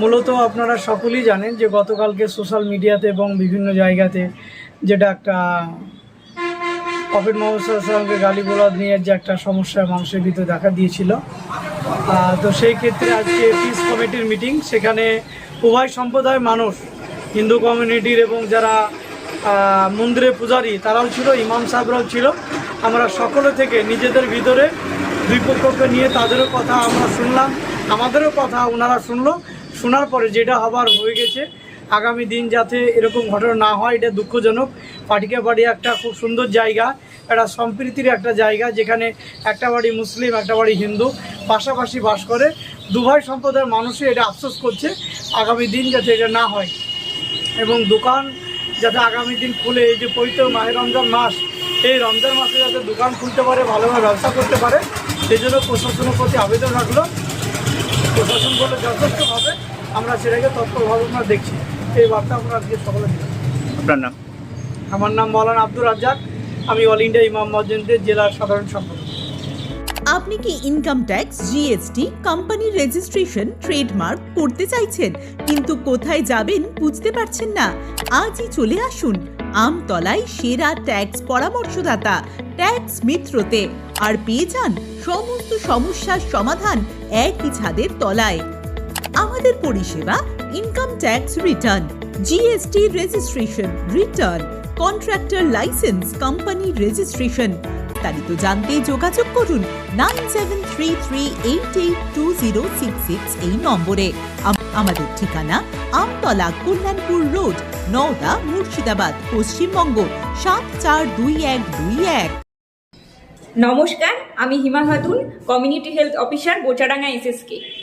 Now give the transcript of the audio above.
মূলত আপনারা সকলেই জানেন যে গতকালকে সোশ্যাল মিডিয়াতে এবং বিভিন্ন জায়গাতে যেটা একটা প্রফেট মোহাম্মদ সাল্লামকে গালি বলাদ নিয়ে যে একটা সমস্যা মানুষের ভিতরে দেখা দিয়েছিল। তো সেই ক্ষেত্রে আজকে পিস কমিটির মিটিং সেখানে উভয় সম্প্রদায়ের মানুষ, হিন্দু কমিউনিটির এবং যারা মন্দিরে পূজারী, তারাও ছিল, ইমাম সাহেবরাও ছিল। আমরা সকলে থেকে নিজেদের ভিতরে দুই পক্ষকে নিয়ে তাদেরও কথা আমরা শুনলাম, আমাদেরও কথা ওনারা শুনলো। শোনার পরে যেটা হবার হয়ে গেছে, আগামী দিন যাতে এরকম ঘটনা না হয়, এটা দুঃখজনক। পাটিকা বাড়ি একটা খুব সুন্দর জায়গা, একটা সম্প্রীতির একটা জায়গা, যেখানে একটা বাড়ি মুসলিম, একটা বাড়ি হিন্দু পাশাপাশি বাস করে। দুভাই সম্প্রদায়ের মানুষই এটা আফসোস করছে, আগামী দিন যাতে এটা না হয়। এবং দোকান যাতে আগামী দিন খুলে, এই যে পবিত্র মাহে রমজান মাস, এই রমজান মাসে যাতে দোকান খুলতে পারে, ভালোভাবে ব্যবসা করতে পারে, সেই জন্য প্রশাসনের প্রতি আবেদন রাখল। প্রশাসন বলে যথেষ্টভাবে আমরা সেটাকে তৎপরভাবে আমরা দেখছি। এই বার্তা আমরা আজকে সকলে দিলাম। আপনার নাম? আমার নাম মৌলানা আব্দুর রাজ্জাক। আমি অল ইন্ডিয়া ইমাম মসজিদের জেলার সাধারণ সম্পাদক। আপনি কি ইনকাম ট্যাক্স জিএসটি কোম্পানির রেজিস্ট্রেশন ট্রেডমার্ক করতে চাইছেন কিন্তু কোথায় যাবেন বুঝতে পারছেন না? আজই চলে আসুন আমতলায় সেরা ট্যাক্স পরামর্শদাতা ট্যাক্স মিত্রতে আর পেয়ে যান সমস্ত সমস্যার সমাধান একই ছাদের তলায়। আমাদের পরিষেবা income tax return GST registration return contractor licence company registration বিস্তারিত জানতে যোগাযোগ করুন nine seven three three eight eight two zero six six এই নম্বরে। আম- আমাদের ঠিকানা আমতলা কল্যাণপুর রোড, নওদা মুর্শিদাবাদ, পশ্চিমবঙ্গ, সাত চার দুই এক দুই এক। নমস্কার, আমি Hima Khatun community health officer Bochadanga SSK